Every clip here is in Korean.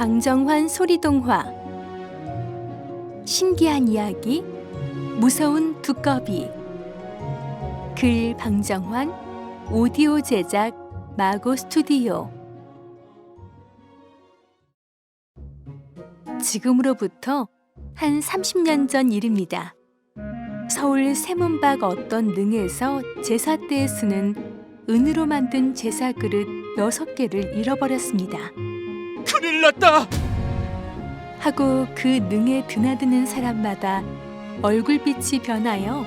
방정환 소리동화 신기한 이야기 무서운 두꺼비 글 방정환 오디오 제작 마고 스튜디오 지금으로부터 한 30년 전 일입니다. 서울 세문박 어떤 능에서 제사 때에 쓰는 은으로 만든 제사 그릇 여섯 개를 잃어버렸습니다. 큰일 났다. 하고 그 능에 드나드는 사람마다 얼굴빛이 변하여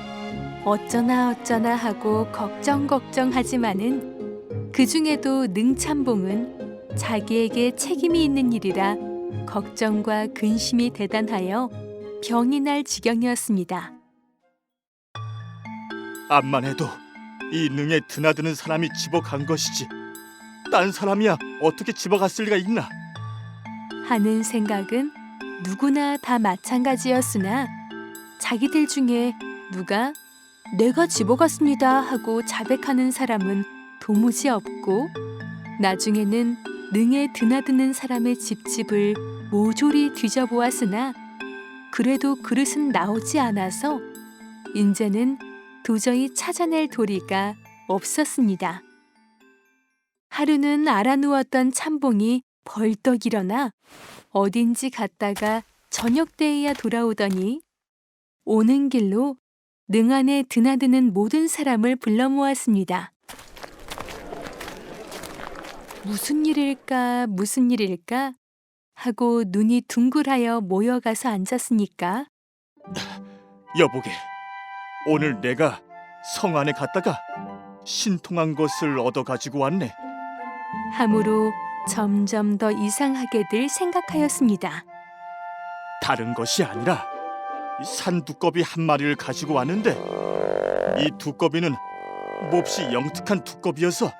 어쩌나 어쩌나 하고 걱정 걱정하지만은 그 중에도 능참봉은 자기에게 책임이 있는 일이라 걱정과 근심이 대단하여 병이 날 지경이었습니다. 암만 해도 이 능에 드나드는 사람이 집어간 것이지. 딴 사람이야 어떻게 집어갔을 리가 있나? 하는 생각은 누구나 다 마찬가지였으나 자기들 중에 누가 내가 집어갔습니다 하고 자백하는 사람은 도무지 없고 나중에는 능에 드나드는 사람의 집집을 모조리 뒤져보았으나 그래도 그릇은 나오지 않아서 인제는 도저히 찾아낼 도리가 없었습니다. 하루는 알아누웠던 참봉이 벌떡 일어나 어딘지 갔다가 저녁 때에야 돌아오더니 오는 길로 능 안에 드나드는 모든 사람을 불러 모았습니다. 무슨 일일까, 무슨 일일까 하고 눈이 둥글하여 모여가서 앉았으니까 여보게, 오늘 내가 성 안에 갔다가 신통한 것을 얻어 가지고 왔네. 함으로 점점 더 이상하게들 생각하였습니다. 다른 것이 아니라 이 산두꺼비 한 마리를 가지고 왔는데 이 두꺼비는 몹시 영특한 두꺼비여서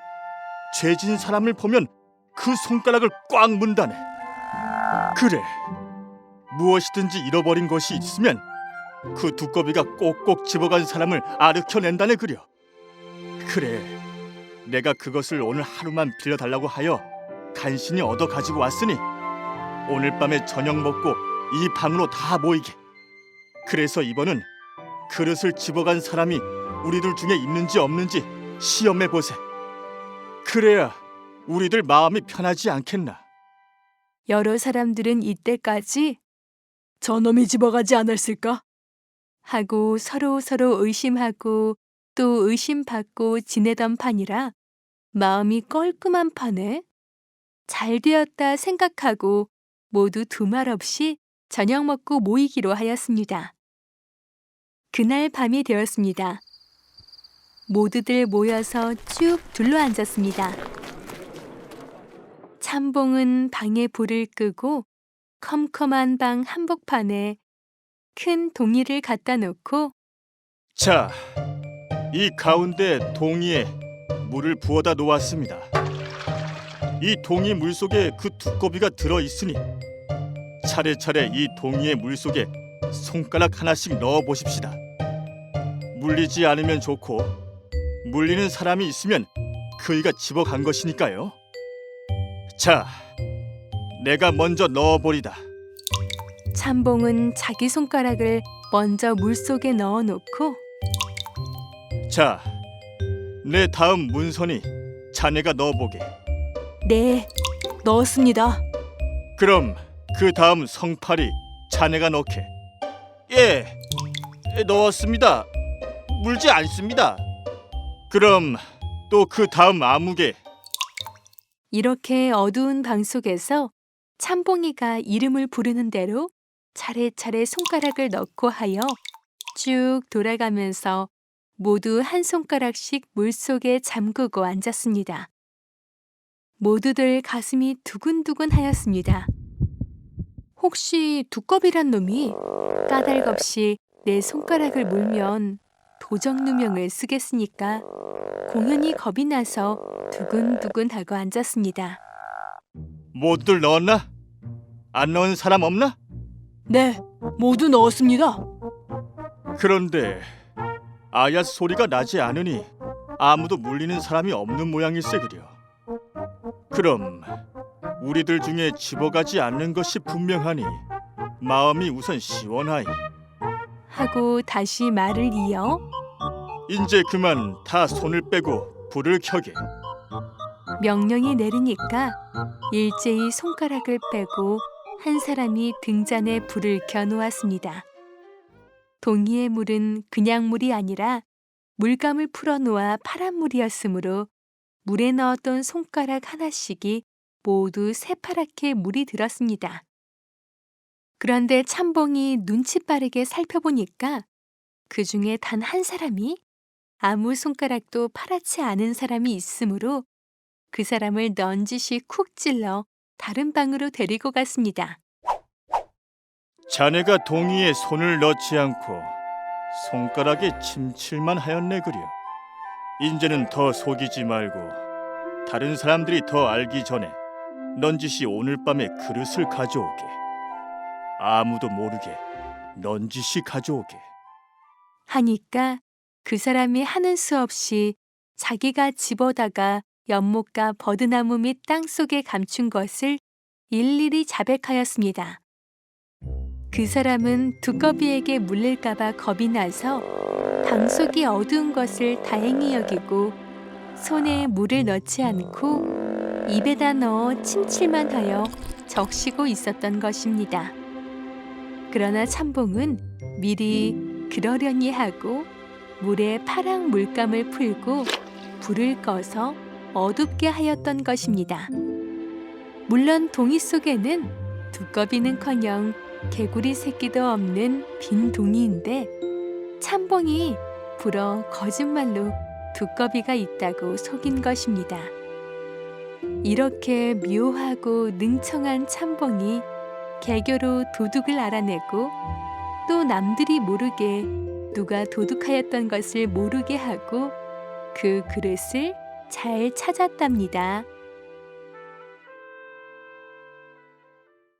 죄진 사람을 보면 그 손가락을 꽉 문다네. 그래, 무엇이든지 잃어버린 것이 있으면 그 두꺼비가 꼭꼭 집어간 사람을 아르켜낸다네 그려. 그래, 내가 그것을 오늘 하루만 빌려달라고 하여 간신히 얻어 가지고 왔으니 오늘 밤에 저녁 먹고 이 방으로 다 모이게. 그래서 이번은 그릇을 집어간 사람이 우리들 중에 있는지 없는지 시험해 보세. 그래야 우리들 마음이 편하지 않겠나. 여러 사람들은 이때까지 저놈이 집어가지 않았을까? 하고 서로 서로 의심하고 또 의심받고 지내던 판이라 마음이 껄끔한 판에 잘 되었다 생각하고 모두 두말 없이 저녁 먹고 모이기로 하였습니다. 그날 밤이 되었습니다. 모두들 모여서 쭉 둘러 앉았습니다. 참봉은 방에 불을 끄고 컴컴한 방 한복판에 큰 동이를 갖다 놓고 자, 이 가운데 동이에 물을 부어다 놓았습니다. 이 동이 물 속에 그 두꺼비가 들어 있으니 차례차례 이 동이의 물 속에 손가락 하나씩 넣어 보십시다. 물리지 않으면 좋고 물리는 사람이 있으면 그이가 집어간 것이니까요. 자, 내가 먼저 넣어 보리다. 참봉은 자기 손가락을 먼저 물 속에 넣어 놓고 자, 내 다음 문선이 자네가 넣어 보게. 네, 넣었습니다. 그럼 그 다음 성팔이 자네가 넣게. 예, 넣었습니다. 물지 않습니다. 그럼 또 그 다음 아무개. 이렇게 어두운 방 속에서 참봉이가 이름을 부르는 대로 차례차례 손가락을 넣고 하여 쭉 돌아가면서 모두 한 손가락씩 물 속에 잠그고 앉았습니다. 모두들 가슴이 두근두근 하였습니다. 혹시 두꺼비란 놈이 까닭없이 내 손가락을 물면 도적 누명을 쓰겠으니까 공연히 겁이 나서 두근두근 하고 앉았습니다. 모두들 넣었나? 안 넣은 사람 없나? 네, 모두 넣었습니다. 그런데 아야 소리가 나지 않으니 아무도 물리는 사람이 없는 모양일세 그려. 그럼 우리들 중에 집어가지 않는 것이 분명하니 마음이 우선 시원하이. 하고 다시 말을 이어 이제 그만 다 손을 빼고 불을 켜게. 명령이 내리니까 일제히 손가락을 빼고 한 사람이 등잔에 불을 켜 놓았습니다. 동이의 물은 그냥 물이 아니라 물감을 풀어 놓아 파란 물이었으므로 물에 넣었던 손가락 하나씩이 모두 새파랗게 물이 들었습니다. 그런데 참봉이 눈치 빠르게 살펴보니까 그 중에 단 한 사람이 아무 손가락도 파랗지 않은 사람이 있으므로 그 사람을 넌지시 쿡 찔러 다른 방으로 데리고 갔습니다. 자네가 동이에 손을 넣지 않고 손가락에 침칠만 하였네 그려. 인제는 더 속이지 말고 다른 사람들이 더 알기 전에 넌지시 오늘 밤에 그릇을 가져오게. 아무도 모르게 넌지시 가져오게. 하니까 그 사람이 하는 수 없이 자기가 집어다가 연못과 버드나무 및 땅 속에 감춘 것을 일일이 자백하였습니다. 그 사람은 두꺼비에게 물릴까봐 겁이 나서 방 속이 어두운 것을 다행히 여기고 손에 물을 넣지 않고 입에다 넣어 침칠만 하여 적시고 있었던 것입니다. 그러나 참봉은 미리 그러려니 하고 물에 파랑 물감을 풀고 불을 꺼서 어둡게 하였던 것입니다. 물론 동이 속에는 두꺼비는커녕 개구리 새끼도 없는 빈 동이인데 참봉이 불어 거짓말로 두꺼비가 있다고 속인 것입니다. 이렇게 묘하고 능청한 참봉이 개교로 도둑을 알아내고 또 남들이 모르게 누가 도둑하였던 것을 모르게 하고 그 그릇을 잘 찾았답니다.